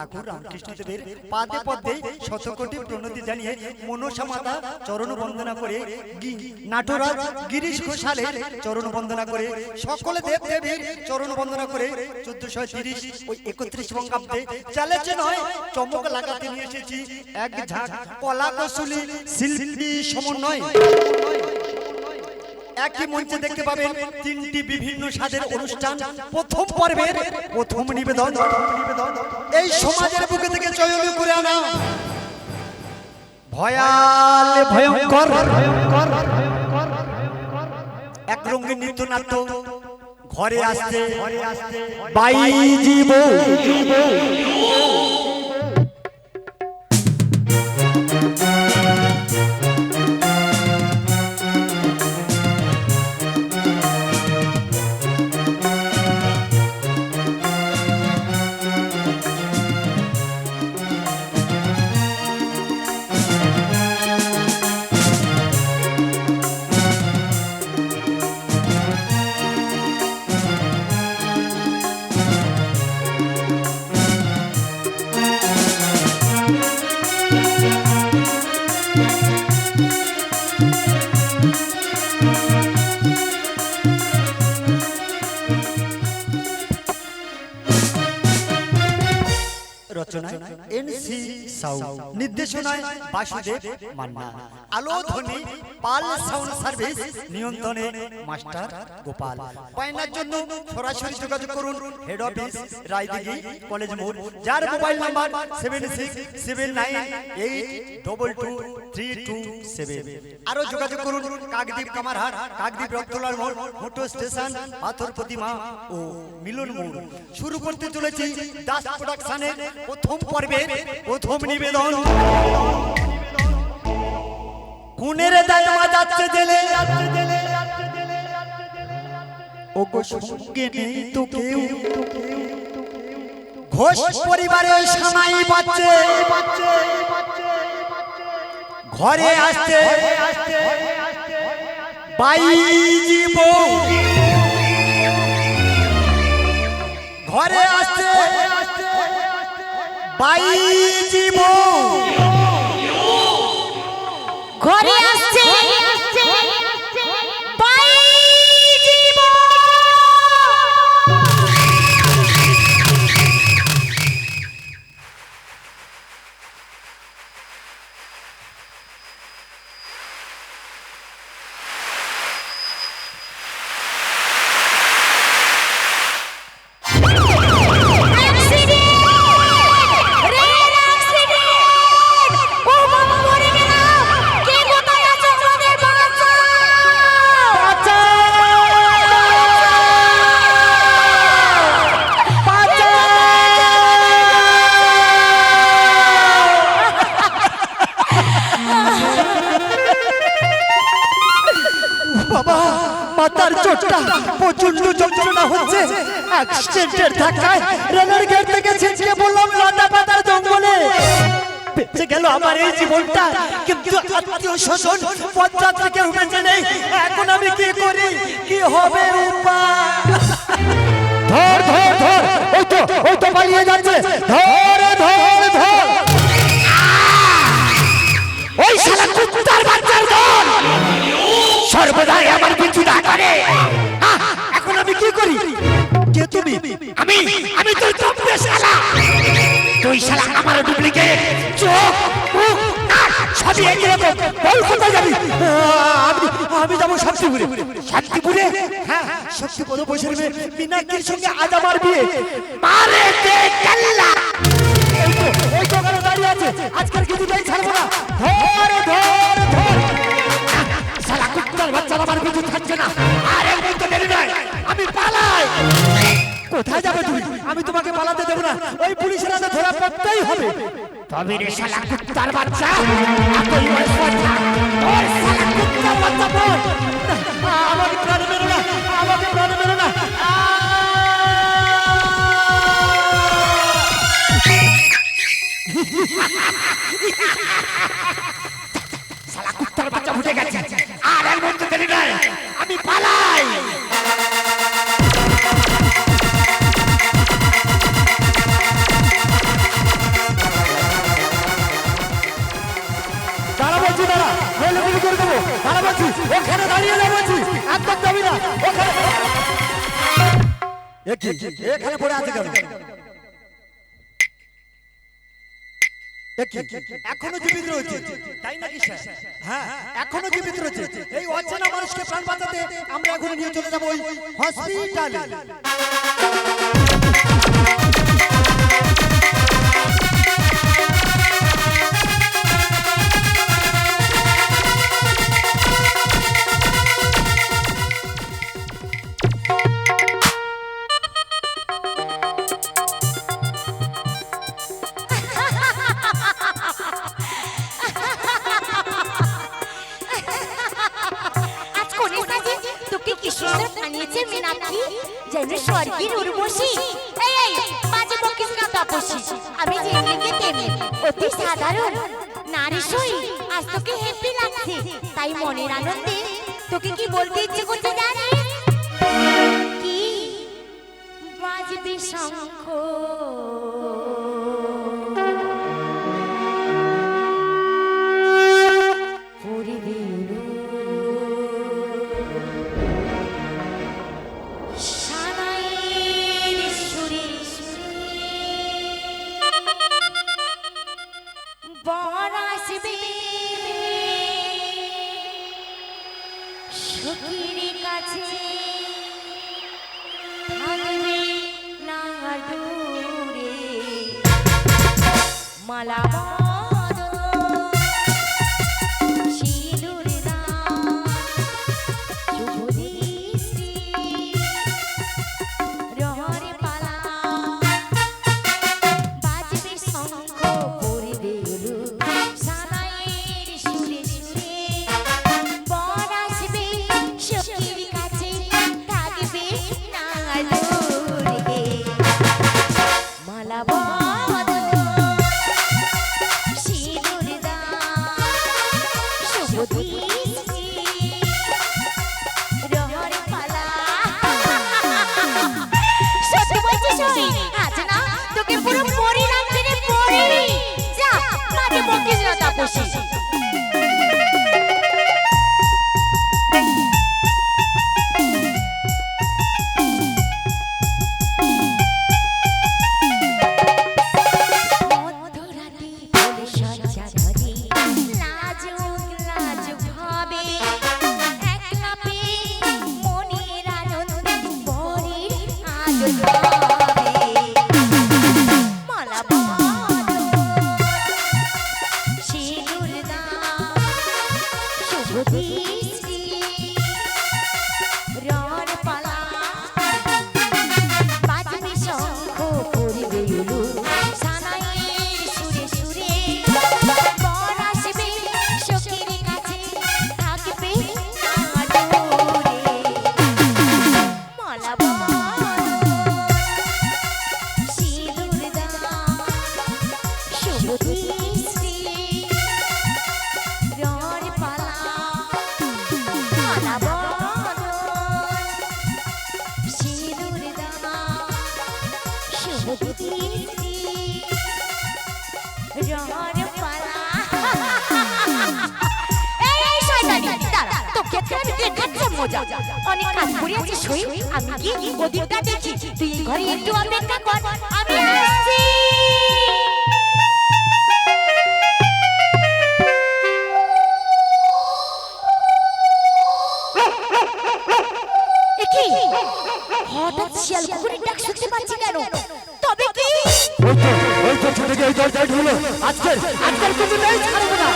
ঠাকুর রামকৃষ্ণদেবের পাদে পদ্মে শতকোটি প্রণতি জানিয়ে মনসা মাতা চরণ বন্দনা করে নাটরাজ গিরিশ ঘোষালের চরণ বন্দনা করে সকলে দেব দেবীর চরণ বন্দনা করে চোদ্দশো তিরিশ ওই একত্রিশ বঙ্গাব্দে চ্যালেঞ্জ নয় চমক লাগাতে নিয়ে এসেছি এক ঝাঁক কলা কৌশলী শিল্পী সমন্বয়। একই মঞ্চে দেখতে পাবেন তিনটি বিভিন্ন স্বাদের অনুষ্ঠান। প্রথম পর্বের প্রথম নিবেদন নিবেদন। এই সমাজের বুকে থেকে চয়ন করে আনা। ভয়াল, ভয়ঙ্কর, এক রঙের নিত্য নাট্য ঘরে আসতে বাইজি রচনায় সাউ। নির্দেশনায় Basudev Manna. Pal sound service master Gopal. জন্য যোগাযোগ করুন হেড কলেজ মোড়। যার mobile number seven six nine eight double two three two seven আরও যোগাযোগ করুন কাকদ্বীপ কামারহাট, কাকদ্বীপ রক্তলার মোড় স্টেশন, পাথর প্রতিমা ও মিলন মোড়। শুরু করতে চলেছি দাস প্রোডাকশনের প্রথম পর্বের প্রথম নিবেদন। খুনের দায়মা যাচ্ছে জেলে। ও গো সঙ্গে নেই তো কেউ। ঘোষ পরিবারের সামাই বাচ্চে ঘরে বউ। ঘরে আসতে বাইজি ঘরে আসছে। প্রচণ্ড যন্ত্রণা হচ্ছে। অ্যাক্সিডেন্টের ধাক্কায় রেলের গেট থেকে ছিটকে বললাম লতা পাতার জঙ্গলে। বেঁচে গেল আমার এই জীবনটা, কিন্তু আত্মীয় স্বজন পঞ্চায়েত থেকে বেঁচে নেই এখন আমি কি করি? কি হবে উপায়? ধর ধর ধর, ওই তো ওই তো পালিয়ে যাচ্ছে। ধর ধর ধর। ওই শালা কুত্তার বাচ্চার দল সর্বদাই আমার পিছু না করে। আমি তোর চম্পে শালা। তুই শালা আমার ডুপ্লিকেট। চোখ, মুখ সবই একই রকম বল কোথায় যাবি? আমি আমি যাব শান্তিপুরে। শান্তিপুরে? হ্যাঁ শান্তিপুর বসে নেবে মিনাকির সঙ্গে আজ আমার বিয়ে। মারে দে কাল্লা? তো দাঁড়িয়ে আছে। আজকের কিছুটাই ছাড়বো না। ধর ধর ধর। কুত্তার বাচ্চারা আমার কিছু থাকছে না। আর দেরি নয়। আমি পালাই। কোথায় যাবে তুমি? আমি তোমাকে পালাতে দেবো না। ওই পুলিশের হাতে ধরা পড়তেই হবে। তবে রে শালা কুত্তার বাচ্চা। একই বয়স বাচ্চা। ওর শালা কুত্তার বাচ্চা বল। আমাকে প্রাণ মেরো না। আমাকে প্রাণ মেরো না। শালা কুত্তার বাচ্চা ফুটে গেছে। আর এক মুহূর্ত দেরি নয় আমি পালাই। বলছি ওখানে দাঁড়িয়ে না বলছি একদম যাবি না ওখানে এখানে পড়ে আছে কেন? এখনও জীবিত রয়েছে? তাই নাকি স্যার? হ্যাঁ এখনও জীবিত রয়েছে। এই অচেনা মানুষকে প্রাণ বাঁচাতে আমরা এখন নিয়ে চলে যাব ওই হসপিটালে নারী সই, আজ তোকে হ্যাপি লাগছে, তাই মনের আনন্দে তোকে কি বলতে ইচ্ছে করছে জানিস কি? বাজবে শঙ্খ। মালা। বকিস করে আমি কি ওদিকটা দেখি তুই ঘরে একটু অপেক্ষা কর আমি আসছি হঠাৎ শিয়াল কুকুরের ডাক শুনতে পাচ্ছি কেন তবে কি ওই তো ওই তো ছোট ওই দরজায় ঢুকলো আজকে আজকাল কিছু নেই ছাড়বো না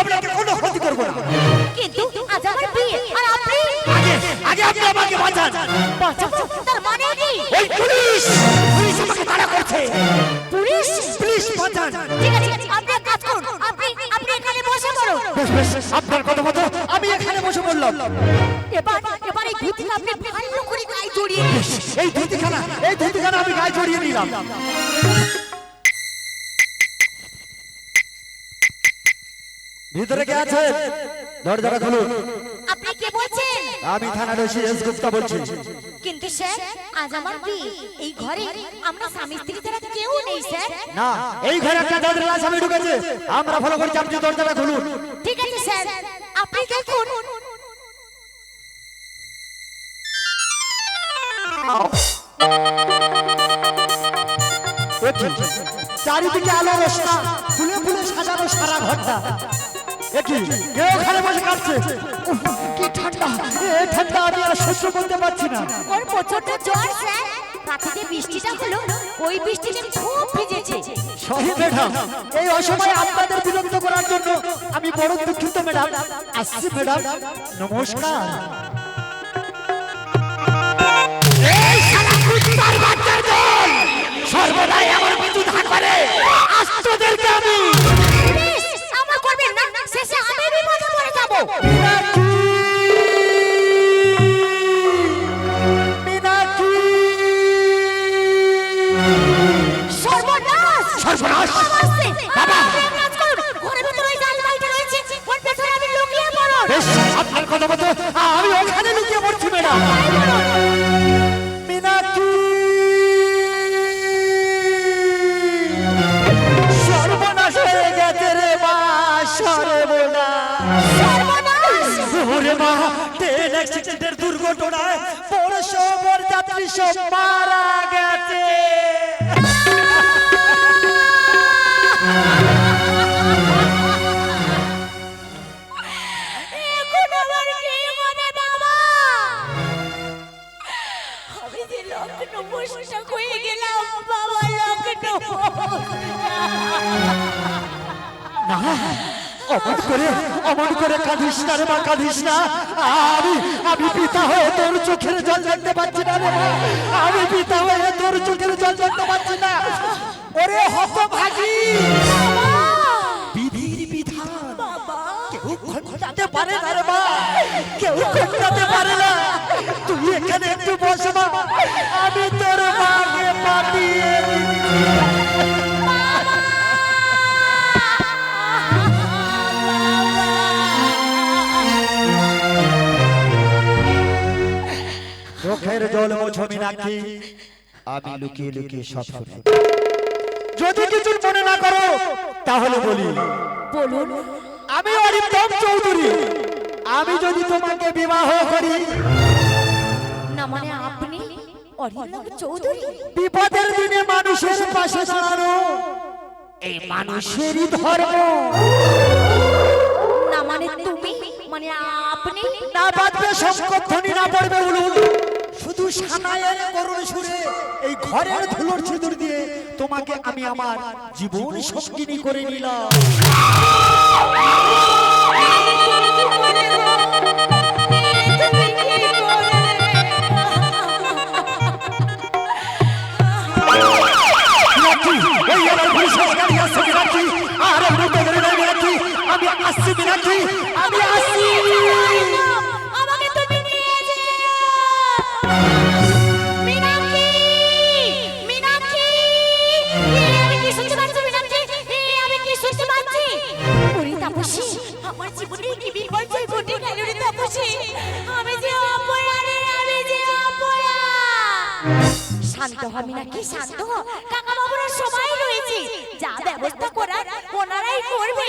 আমি আপনাকে কোনো ক্ষতি করব না। কিন্তু আজ আমার বিয়ে আর আপনি? আগে আগে আপনি আমাকে বাঁচান। বাঁচাবো? তার মানে কি? ওই পুলিশ! পুলিশ আমাকে তাড়া করছে। পুলিশ? প্লিজ বাঁচান। ঠিক আছে আপনি কাজ করুন। আপনি আপনি এখানে বসে পড়ুন। বেশ বেশ আপনার কথা মতো আমি এখানে বসে পড়লাম। এবার এবার এই ধুতিটা আপনি ভালো করে গায়ে জড়িয়ে। এই ধুতিখানা এই ধুতিখানা আমি গায়ে জড়িয়ে নিলাম। ভিতরে কে আছে? দরজাটা খুলুন। আপনি কে বলছেন? আমি থানার ওসি এস গুপ্তা বলছি। কিন্তু স্যার আজ আমার বিয়ে। এই ঘরে আমরা স্বামী স্ত্রী ছাড়া কেউ নেই স্যার। না এই ঘরে একটা দাদর লাশ আমি ঢুকেছে। আমরা ফলো করছি আপনি দরজাটা খুলুন। ঠিক আছে স্যার। আপনি দেখুন। চারিদিকে আলো রোশনা ফুলে ফুলে সাজানো সারা ঘরটা। একই কেউ ওখানে বসে উফ, কি ঠান্ডা। এ ঠান্ডা আমি আর সহ্য করতে পারছি না। ওর প্রচণ্ড জ্বর স্যার। রাতে যে বৃষ্টিটা হলো ওই বৃষ্টিতে খুব ভিজেছে। সহি ম্যাডাম এই অসময়ে আপনাদের বিরক্ত করার জন্য আমি বড় দুঃখিত ম্যাডাম। আসছি ম্যাডাম। নমস্কার। এই শালা কুত্তার বাচ্চার দল! সর্বদাই আমার পিছু ধান করে আজ তোদেরকে আমি না শেষে আমি বিপদে পড়ে যাব। যে হয়ে গেলাম বাবা লগ্ন অমন করে অমন করে কাঁদিস না রে মা কাঁদিস না। আমি আমি পিতা হয়ে তোর চোখের জল দেখতে পাচ্ছি না রে মা। আমি পিতা হয়ে তোর চোখের জল দেখতে পাচ্ছি না। ওরে হতভাগী। বিধির বিধান। কেউ ঘটাতে পারে না রে মা। কেউ ঘটাতে পারে না। এখানে একটু বস মা। আমি তোর মাকে পাঠিয়ে চোখের জল মোছো মীনাক্ষী। আমি লুকিয়ে লুকিয়ে সব শুনি। যদি কিছু মনে না করো তাহলে বলি। বলুন। আমি অরিন্দম চৌধুরী। আমি যদি তোমাকে বিবাহ করি না অরিন্দম চৌধুরী বিপদের দিনে মানুষের পাশে দাঁড়ানো এই মানুষেরই ধর্ম। না মানে তুমি মানে আপনি? না বাজবে সংকট ধ্বনি না পড়বে উলুল। শুধু সানায়ের করুণ সুরে এই ঘরের ধুলোর সিঁদুর দিয়ে তোমাকে আমি আমার জীবন সঙ্গিনী করে নিলাম। শান্ত হ মীনাক্ষী শান্ত হ কাকা বাবুরা সবাই রয়েছে। যা ব্যবস্থা করার ওনারাই করবে।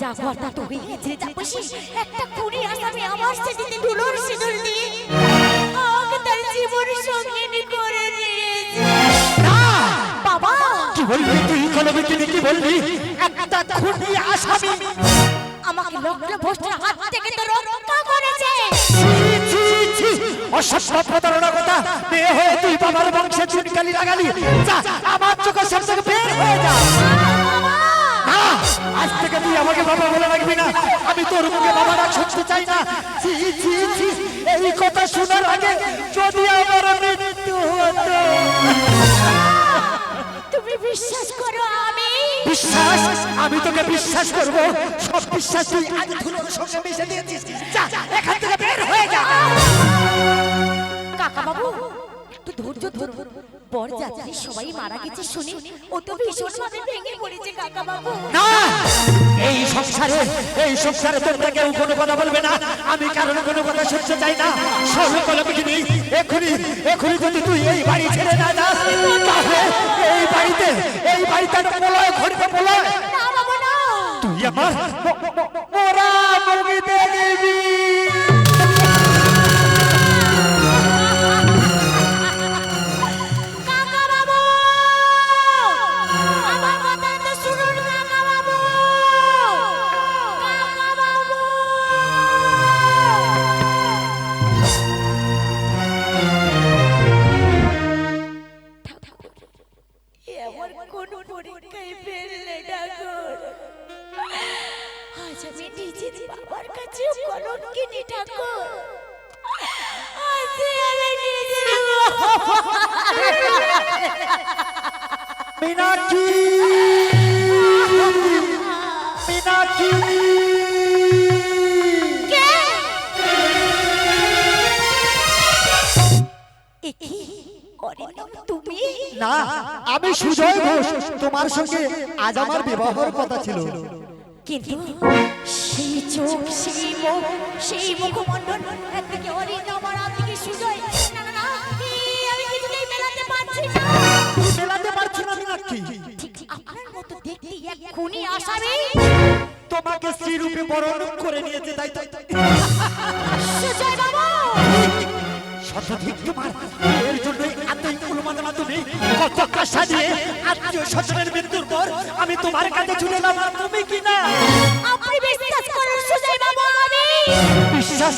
যা কথা তো হয়ে গেছে তাপসী একটা খুনি আসামি আমার সেদিনে ধুলোর সিঁদুর দিয়ে আমাকে তার জীবন সঙ্গিনী করে দিয়েছে। না, বাবা! কি বলবি তুই? কলবে তিনি কি বলবি? একটা খুনি আসামি। আমাকে লগ্ন ভ্রষ্টের হাত থেকে তো ছি, অসভ্য প্রতারণা কথা মেয়ে হয়ে তুই বাবার বংশে চুনকালি লাগালি। যা আমার চোখের সামনে থেকে বের হয়ে যা। আজ থেকে তুই আমাকে বাবা বলে রাখবি না। আমি তোর মুখে বাবা ডাক শুনতে চাই না। এই কথা শোনার আগে যদি আমার মৃত্যু হতো। তুমি বিশ্বাস করো আমি? বিশ্বাস? আমি তোকে বিশ্বাস করব। সব বিশ্বাস তুই আজ ধুলোর সঙ্গে মিশে দিয়েছিস। যা এখান থেকে বের হয়ে যা। কাকা বাবু। একটু ধৈর্য ধরো। বর যাত্রী সবাই মারা গেছে শুনে। ও তো ভীষণ ভাবে ভেঙে পড়েছে কাকা বাবু। না! এই সংসারে এই সংসারে তোমরা কেউ কোনো কথা বলবে না। আমি কারণ কোনো কথা শুনতে চাই না। এখনই এখনই যদি তুই এই বাড়ি ছেড়ে না যাস তাহলে এই বাড়িতে এই বাড়িতে একটা প্রলয় ঘটবে প্রলয় তুই আমার মোরা মুগি দেখবি একি অরিন্দম তুমি? না আমি সুজয় ঘোষ তোমার সঙ্গে আজ আমার বিবাহের কথা ছিল। কিন্তু সেই চোখ সেই মুখ সেই মুখমণ্ডল একদিকে অরিন্দম আর একদিকে সুজয়। না না না আমি কিছুতেই মেলাতে পারছি না। মেলাতে পারছি না মীনাক্ষী। আপনার মতো দেখতে এক খুনি আসামি। তোমাকে শ্রীরূপে বরণ করে নিয়েছে তাই তো? সুজয় বাবু! শতধিক তোমার। এর জন্যই এতই উন্মাদনা তুমি কত আত্মীয় স্বজনের মৃত্যুর পর আমি তোমার কাছে ছুটে এলাম। আর তুমি কি না? আপনি বিশ্বাস করুন সুজয় বাবু আমি। বিশ্বাস?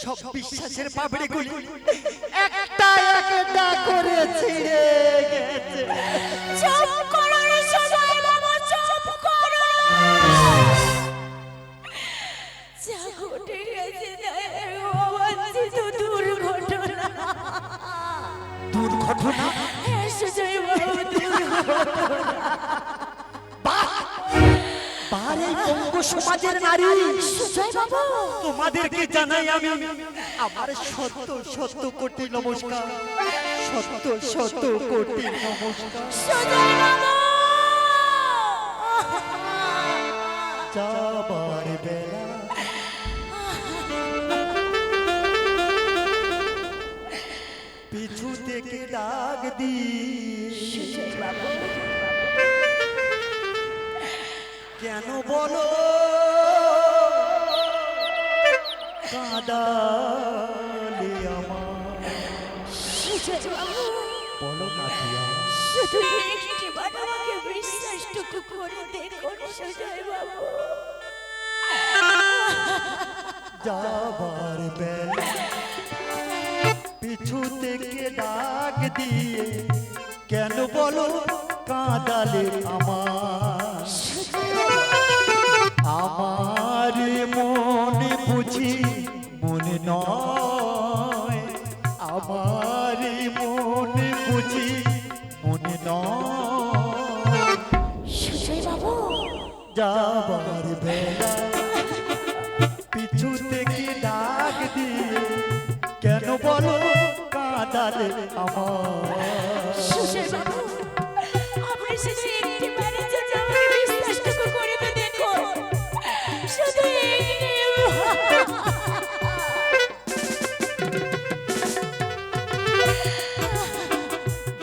সব বিশ্বাসের পাপড়ি গুলি একটা একটা করে ছিঁড়ে গেছে। চুপ সমাজের নারী তোমাদেরকে জানাই আমি আমার সত্য সত্য কোটি নমস্কার। সত্য সত্য কোটি নমস্কার। যাবার বেলা। পিছু থেকে ডাক দি কেন বলো? যাবার বেলা পিছু থেকে ডাক দিয়ে কেন বলো কাঁদালে আমার।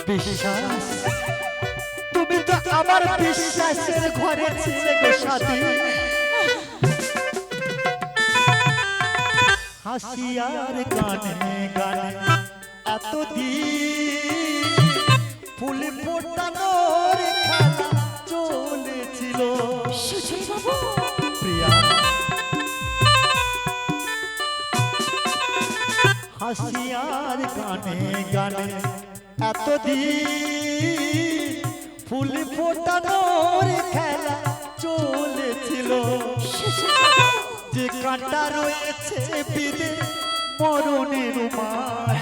বিশ্বাস তুমি তো আমার বিশ্বাসের ঘরে ছিলে গো সাথী হাসি গানে গানে। এত দিন ফুল ফোটানোর খেলা চলেছিল। প্রিয়া হাসি আর গানে গানে এতদিন ফুল ফোটানোর খেলা চলেছিল যে কাঁটা রয়েছে বিদে মরণের কথা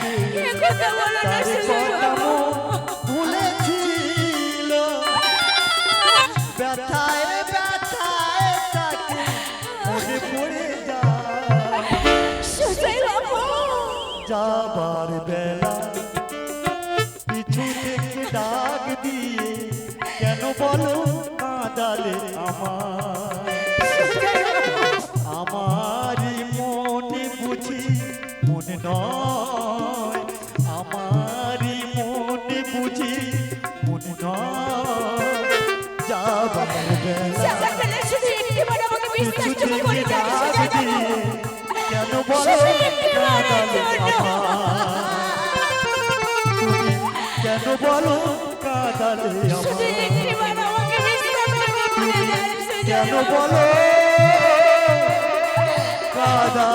করে কেন বলো? কেন বলো? কাদালে কেন বলো? কাদা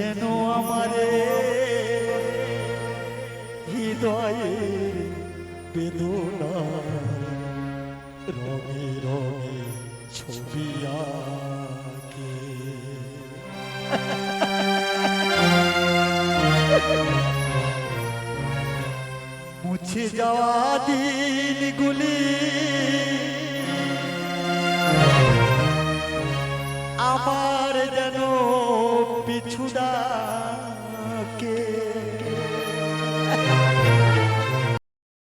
যেন আমারে হৃদয়ের বেদনা